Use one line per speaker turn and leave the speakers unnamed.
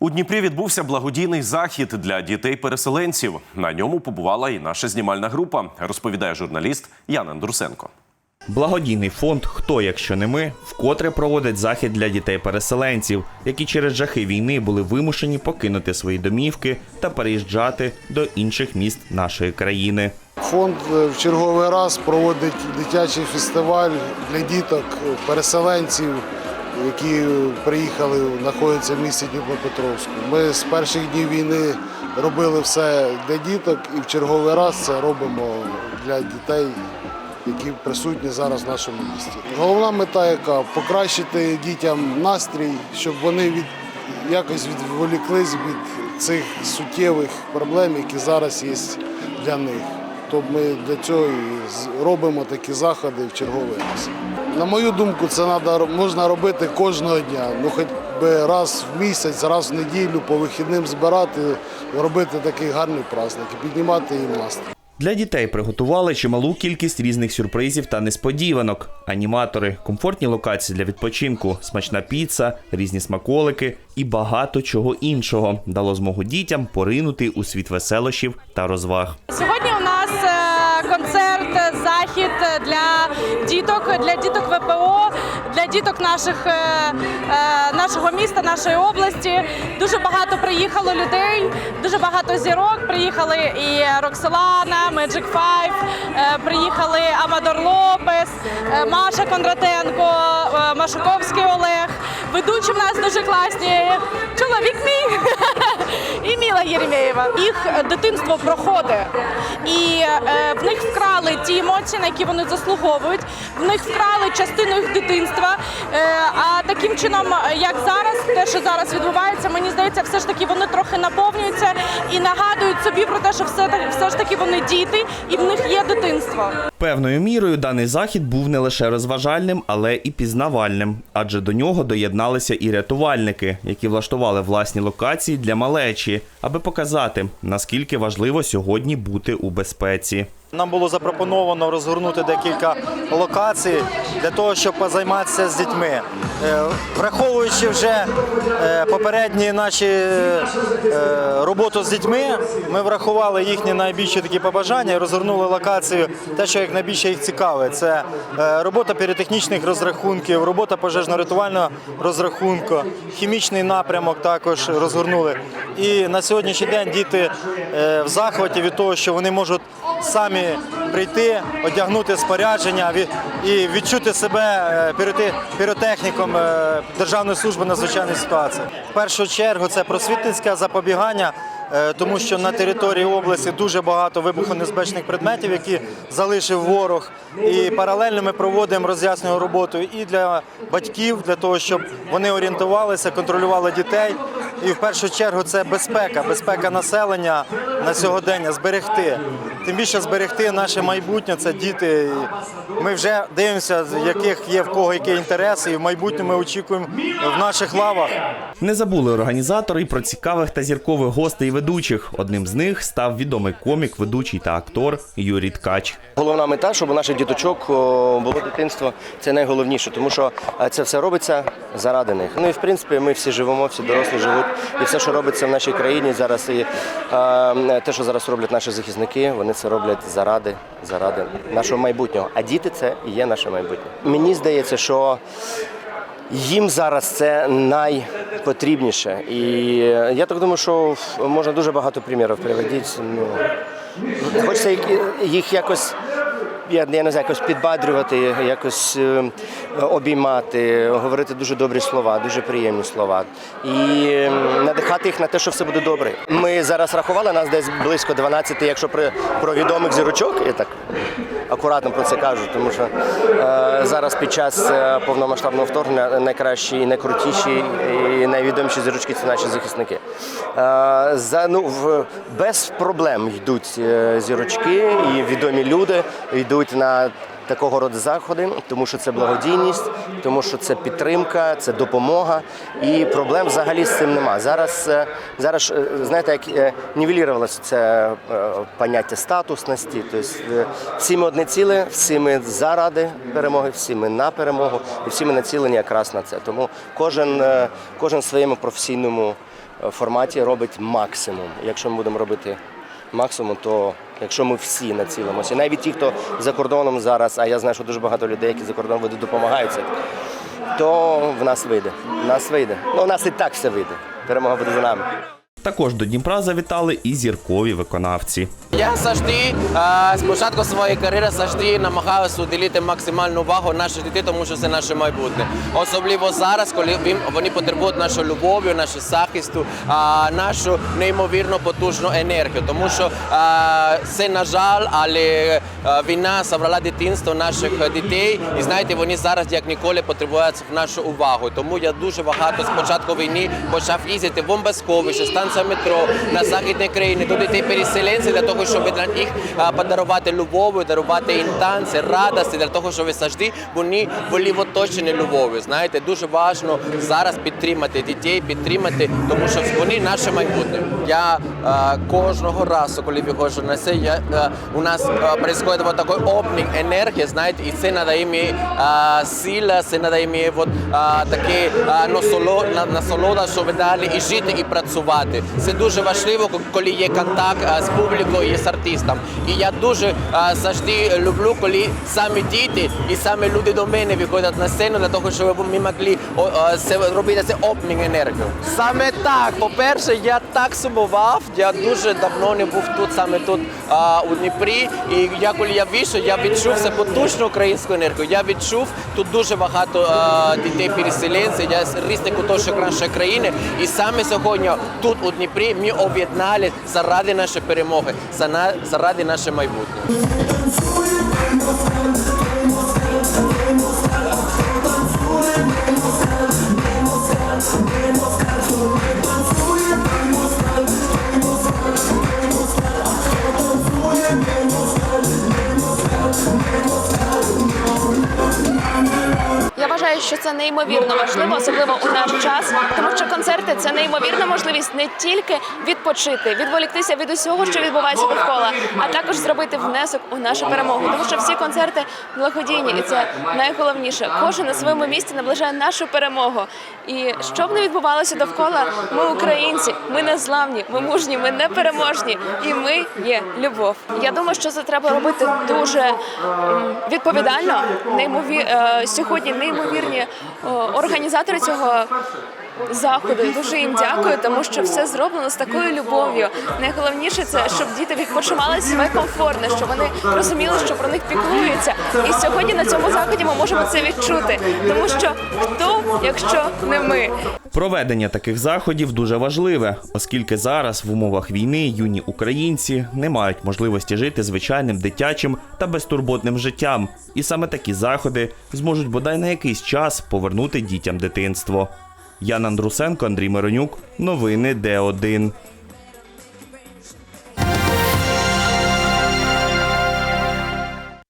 У Дніпрі відбувся благодійний захід для дітей-переселенців. На ньому побувала і наша знімальна група, розповідає журналіст Ян Андрусенко.
Благодійний фонд Хто, якщо не ми, вкотре проводить захід для дітей-переселенців, які через жахи війни були вимушені покинути свої домівки та переїжджати до інших міст нашої країни.
Фонд е, в черговий раз проводить дитячий фестиваль для діток, переселенців, які приїхали, знаходяться в місті Дніпропетровську. Ми з перших днів війни робили все для діток і в черговий раз це робимо для дітей, які присутні зараз в нашому місті. Головна мета яка покращити дітям настрій, щоб вони від якось відволіклись від цих суттєвих проблем, які зараз є для них. То ми для цього і робимо такі заходи в черговий раз. На мою думку, це надо, можна робити кожного дня. Ну хоч би раз в місяць, раз в неділю, по вихідним збирати, робити такий гарний праздник і піднімати їм настрій.
Для дітей приготували чималу кількість різних сюрпризів та несподіванок. Аніматори, комфортні локації для відпочинку, смачна піца, різні смаколики і багато чого іншого дало змогу дітям поринути у світ веселощів та розваг.
Сьогодні для діток, для діток ВПО, для діток наших, е, е, нашого міста, нашої області. Дуже багато приїхало людей, дуже багато зірок. Приїхали і Magic Five, е, приїхали Амадор Лопес, е, Маша Кондратенко, Машуковський Олег. Ведучі в нас дуже класні. Чоловік мій Єремєєва. Їх дитинство проходить. І е, в них вкрали ті емоції, на які вони заслуговують. В них вкрали частину їх дитинства. Е, а таким чином, як зараз, те, що зараз відбувається, мені здається, все ж таки вони трохи наповнюються і нагадують собі про те, що все, все ж таки вони діти і в них є дитинство.
Певною мірою даний захід був не лише розважальним, але і пізнавальним, адже до нього доєдналися і рятувальники, які влаштували власні локації для малечі, аби показати, наскільки важливо сьогодні бути у безпеці.
Нам було запропоновано розгорнути декілька локацій для того, щоб позайматися з дітьми. Е, Враховуючи вже е, попередні наші е, роботу з дітьми, ми врахували їхні найбільші такі побажання розгорнули локацію. Те, що їх найбільше їх цікавить, це робота піротехнічних розрахунків, робота пожежно-рятувального розрахунку, хімічний напрямок також розгорнули. І на сьогоднішній день діти в захваті від того, що вони можуть самі прийти, одягнути спорядження і відчути себе е, піротехніком е, Державної служби надзвичайних ситуацій. В першу чергу це просвітницьке запобігання. е, Тому що на території області дуже багато вибухонебезпечних предметів, які залишив ворог. І паралельно ми проводимо роз'яснювальну роботу і для батьків, для того, щоб вони орієнтувалися, контролювали дітей. І в першу чергу це безпека, безпека населення на сьогодення, зберегти. Тим більше зберегти наше майбутнє, це діти. Ми вже дивимося, з яких є в кого які інтереси, і в майбутньому ми очікуємо в наших лавах.
Не забули організатори й про цікавих та зіркових гостей і ведучих. Одним з них став відомий комік, ведучий та актор Юрій Ткач.
Головна мета, щоб у наших діточок було дитинство, це найголовніше, тому що е, це все робиться заради них. Ну і в принципі ми всі живемо, всі дорослі живуть. І все, що робиться в нашій країні зараз, і е, те, що зараз роблять наші захисники, вони це роблять заради, заради нашого майбутнього. А діти це і є наше майбутнє. Мені здається, що їм зараз це найпотрібніше. І я так думаю, що можна дуже багато примірів приводити. Ну, Хочеться їх якось. Я, не знаю, якось підбадрювати, якось е, обіймати, говорити дуже добрі слова, дуже приємні слова. І надихати їх на те, що все буде добре. Ми зараз рахували, нас десь близько 12, якщо про, про відомих зірочок, я так акуратно про це кажу, тому що е, зараз під час е, повномасштабного вторгнення найкращі, найкрутіші і найвідоміші зірочки це наші захисники. Е, за, ну, в, без проблем йдуть е, зірочки і відомі люди йдуть на такого роду заходи, тому що це благодійність, тому що це підтримка, це допомога. І проблем взагалі з цим нема. Зараз, е, зараз знаєте, як нівелірувалося це поняття статусності. Тобто всі ми одне ціле, всі ми заради перемоги, всі ми на перемогу, і всі ми націлені якраз на це. Тому кожен, кожен своєму професійному форматі робить максимум. Якщо ми будемо робити максимум, то якщо ми всі націлимося, навіть ті, хто за кордоном зараз, а я знаю, що дуже багато людей, які за кордоном ведуть, допомагаються, то в нас вийде. В нас вийде. Ну, у нас і так все вийде. Перемога буде за нами.
Також до Дніпра завітали і зіркові виконавці.
Я завжди е, спочатку своєї кар'єри завжди намагаюся уділити максимальну увагу нашій дітей, тому що це наше майбутнє. Особливо зараз, коли вони потребують нашої любові, нашого захисту, е, нашу неймовірно потужну енергію. Тому що це на жаль, але війна забрала дитинство наших дітей, і знаєте, вони зараз як ніколи потребують нашу увагу. Тому я дуже багато з початку війни почав їздити в бомбосховище, станція метро на західні країни до дітей переселенців для того, щоб для них подарувати любов, дарувати їм танці, радості, для того, щоб завжди вони були в оточенні любов'ю. Знаєте, дуже важливо зараз підтримати дітей, підтримати, тому що вони наше майбутнє. Я кожного разу, коли виходжу на це, я, у нас происходит вот обмін енергії, знаєте, і це надає мені сила, це надає мені вот, таке насолода, щоб далі і жити, і працювати. Це дуже важливо, коли є контакт з публікою і з артистом. І я дуже завжди люблю, коли саме діти і саме люди до мене виходять на сцену для того, щоб ми могли робити це обмін енергію. Саме так. По-перше, я так сумував. Я дуже давно не був тут, саме тут у Дніпрі. І я коли я вийшов, я відчув це потужну українську енергію. Я відчув тут дуже багато дітей переселенців, я з різних куточок нашої країни. І саме сьогодні тут у Дніпрі ми об'єднали заради нашої перемоги, заради нашого майбутнього.
Вважаю, що це неймовірно важливо, особливо у наш час, тому що концерти це неймовірна можливість не тільки відпочити, відволіктися від усього, що відбувається довкола, а також зробити внесок у нашу перемогу. Тому що всі концерти благодійні, і це найголовніше. Кожен на своєму місці наближає нашу перемогу. І що б не відбувалося довкола, ми українці, ми незламні, ми мужні, ми непереможні, і ми є любов. Я думаю, що це треба робити дуже відповідально. Неймові... е, сьогодні неймовірні організатори цього заходу. Дуже їм дякую, тому що все зроблено з такою любов'ю. Найголовніше це, щоб діти відпочивали себе комфортно, щоб вони розуміли, що про них піклуються. І сьогодні на цьому заході ми можемо це відчути, тому що хто, якщо не ми.
Проведення таких заходів дуже важливе, оскільки зараз в умовах війни юні українці не мають можливості жити звичайним дитячим та безтурботним життям. І саме такі заходи зможуть бодай на якийсь час повернути дітям дитинство. Ян Андрусенко, Андрій Миронюк, новини Д1.